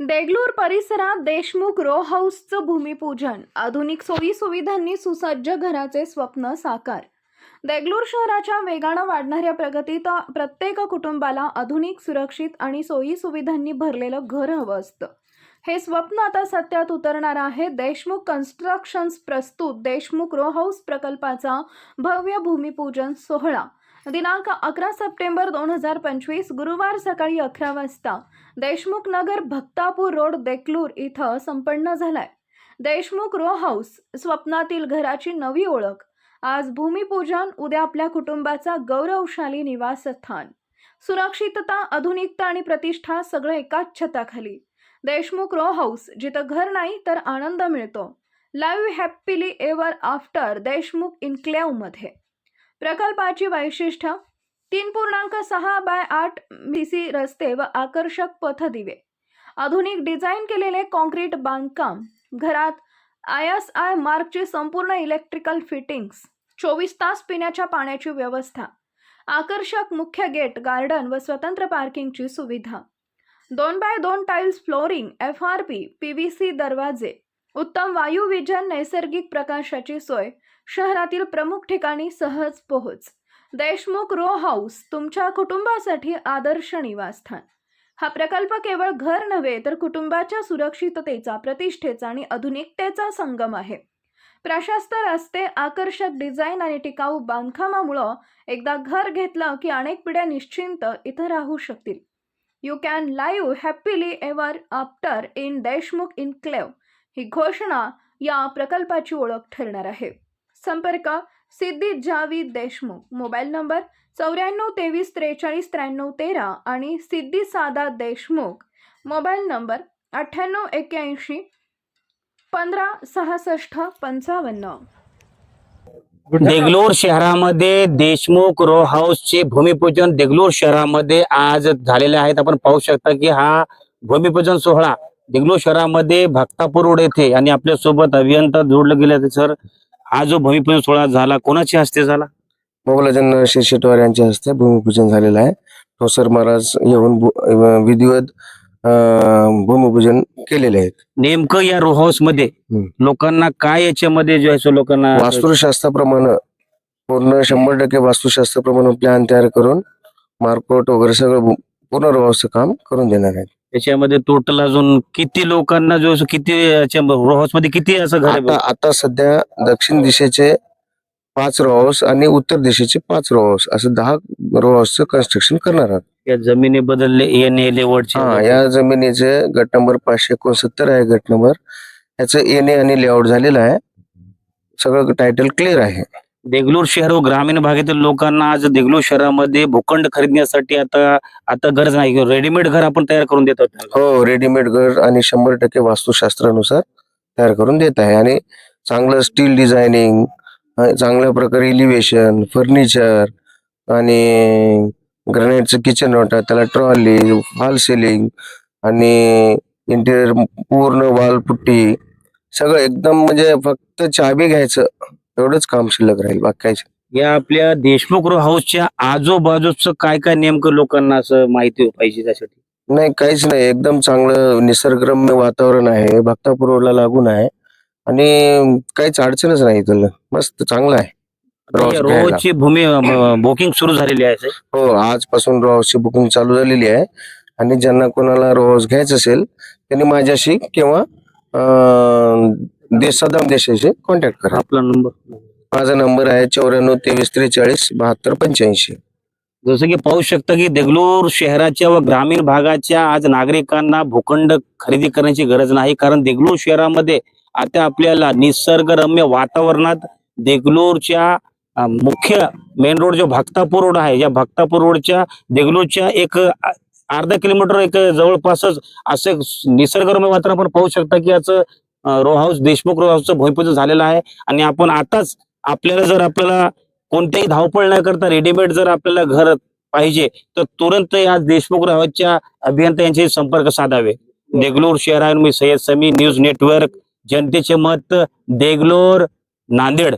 देगलूर परिसरात देशमुख रो हाऊसचं भूमिपूजन. आधुनिक सोयी सुविधांनी सुसज्ज घराचे स्वप्न साकार. देगलूर शहराच्या वेगानं वाढणाऱ्या प्रगतीत प्रत्येक कुटुंबाला आधुनिक सुरक्षित आणि सोयी सुविधांनी भरलेलं घर हवं असतं. हे स्वप्न आता सत्यात उतरणार आहे. देशमुख कन्स्ट्रक्शन्स प्रस्तुत देशमुख रो हाऊस प्रकल्पाचा भव्य भूमिपूजन सोहळा. दिनांक अकरा सप्टेंबर दोन हजार पंचवीस गुरुवार सकाळी अकरा वाजता देशमुख नगर भक्तापूर रोड देकलूर इथं संपन्न झालाय. देशमुख रो हाऊस स्वप्नातील घराची नवी ओळख. आज भूमिपूजन उद्या आपल्या कुटुंबाचा गौरवशाली निवासस्थान. सुरक्षितता आधुनिकता आणि प्रतिष्ठा सगळं एकाच छताखाली. देशमुख रो हाऊस जिथं घर नाही तर आनंद मिळतो. Live happily ever after Deshmukh इन्क्लेव्हमध्ये प्रकल्पाची वैशिष्ट्य तीन पूर्णांक सहा बाय आठ सी रस्ते व आकर्षक पथदिवे. आधुनिक डिझाईन केलेले कॉन्क्रीट बांधकाम घरात आय एस आय मार्कची संपूर्ण इलेक्ट्रिकल फिटिंग्स चोवीस तास पिण्याच्या पाण्याची व्यवस्था आकर्षक मुख्य गेट गार्डन व स्वतंत्र पार्किंगची सुविधा. दोन बाय दोन tiles flooring F R P P V C दरवाजे उत्तम वायुविजन नैसर्गिक प्रकाशाची सोय शहरातील प्रमुख ठिकाणी सहज पोहोच. देशमुख रो हाऊस तुमच्या कुटुंबासाठी आदर्श निवासस्थान. हा प्रकल्प केवळ घर नव्हे तर कुटुंबाच्या सुरक्षिततेचा प्रतिष्ठेचा आणि आधुनिकतेचा संगम आहे. प्रशस्त रस्ते आकर्षक डिझाईन आणि टिकाऊ बांधकामामुळं एकदा घर घेतलं की अनेक पिढ्या निश्चिंत इथं राहू शकतील. You can live happily ever after in Deshmukh enclave ही घोषणा या प्रकल्पाची ओळख ठरणार आहे. संपर्क सिद्धी जावीद देशमुख. मोबाईल नंबर चौऱ्याण्णव तेवीस त्रेचाळीस त्र्याण्णव तेरा आणि सिद्धी सादा देशमुख. मोबाईल नंबर अठ्ठ्याण्णव एक्क्याऐंशी पंधरा सहासष्ट पंचावन्न. देगलूर शहरामध्ये देशमुख रो हाऊसचे भूमिपूजन देगलूर शहरामध्ये आज झालेले आहेत. आपण पाहू शकता की हा भूमिपूजन सोहळा देगलूर शहरामध्ये भक्तापूर रोड येथे आणि आपल्यासोबत अभियंता जोडलं गेले सर हा जो भूमिपूजन सोहळा झाला कोणाच्या हस्ते झाला? मोगलाजन शेटवार यांच्या हस्ते भूमिपूजन झालेलं आहे. ठोसर महाराज येऊन विधिवत भूमिपूजन केलेले आहेत. नेमकं या रो हाऊसमध्ये. लोकांना काय याच्यामध्ये जो आहे लोकांना वास्तुशास्त्राप्रमाणे पूर्ण शंभर टक्के वास्तुशास्त्राप्रमाणे प्लॅन तयार करून मार्कोट वगैरे सगळं पुनर्व्यवस्था काम करून देणार आहेत. त्याच्यामध्ये टोटल अजून किती लोकांना जो किती याच्या रो हाऊसमध्ये किती असं घर आता आहे आता सध्या दक्षिण दिशेचे पाच रो हाऊस आणि उत्तर दिशेचे पाच रो हाऊस असं दहा रो हाऊसचं कन्स्ट्रक्शन करणार आहात. या जमिनी बदलले येणे लेवडचे हा या जमिनीचे गट नंबर पाचशे एकोणसत्तर आहे गट नंबर याचं येणे आणि लेआउट झालेलं आहे. सगळं टायटल क्लिअर आहे. देगलूर शहर व ग्रामीण भागातील लोकांना आज देगलूर शहरामध्ये भूखंड खरेदण्यासाठी आता आता गरज नाही. रेडीमेड घर आपण तयार करून देत आहोत. हो रेडीमेड घर आणि शंभर टक्के वास्तुशास्त्रानुसार तयार करून देत आहे. आणि चांगलं स्टील डिझायनिंग चांगल्या प्रकारे इलिव्हेशन फर्निचर आणि ग्रॅनाइटचं किचन वाटा त्याला ट्रॉली हॉल सिलिंग आणि इंटिरियर पूर्ण वॉल पुट्टी सगळं एकदम म्हणजे फक्त चाबी घ्यायचं. एवढंच काम शिल्लक राहील बाकी काहीच या आपल्या देशमुख रो हाऊसच्या आजूबाजूचं काय काय नेमकं लोकांना असं माहिती पाहिजे त्यासाठी? नाही काहीच नाही. एकदम चांगलं निसर्गरम्य वातावरण आहे भक्तापूर रोडला लागून आहे. आणि काहीच अडचणच नाही त्याला मस्त चांगलं आहे. घ्यायला. रोजची भूमी बुकिंग सुरू झालेली आहे sir. हो आजपासून रोजची बुकिंग चालू झालेली आहे. आणि ज्यांना कोणाला रोज घ्यायचं असेल त्यांनी माझ्याशी किंवा देश सदाम देशाशी कॉन्टॅक्ट करा. आपला नंबर माझा नंबर आहे चौऱ्याण्णव तेवीस त्रेचाळीस बहात्तर पंच्याऐंशी. जसं की पाहू शकता की देगलूर शहराच्या व ग्रामीण भागाच्या आज नागरिकांना भूखंड खरेदी करण्याची गरज नाही कारण देगलूर शहरामध्ये आता आपल्याला निसर्गरम्य वातावरणात देगलूरच्या मुख्य मेन रोड जो भक्तापूर रोड आहे या भक्तापूर रोडच्या देगलूरच्या एक अर्धा किलोमीटर एक जवळपासच असं निसर्गरम्य वातावरण आपण पाहू शकता की याचं रो हाऊस देशमुख रो हाऊसचं भूमिपूजन झालेलं आहे. आणि आपण आताच आपल्याला जर आपल्याला कोणत्याही धावपळ न करता रेडीमेड जर आपल्याला घर पाहिजे तर तुरंत या देशमुख रावतच्या अभियंता यांचे संपर्क साधावे. देगलूर शहरावर मी सय्यद समी न्यूज नेटवर्क जनतेचे मत देगलोर नांदेड.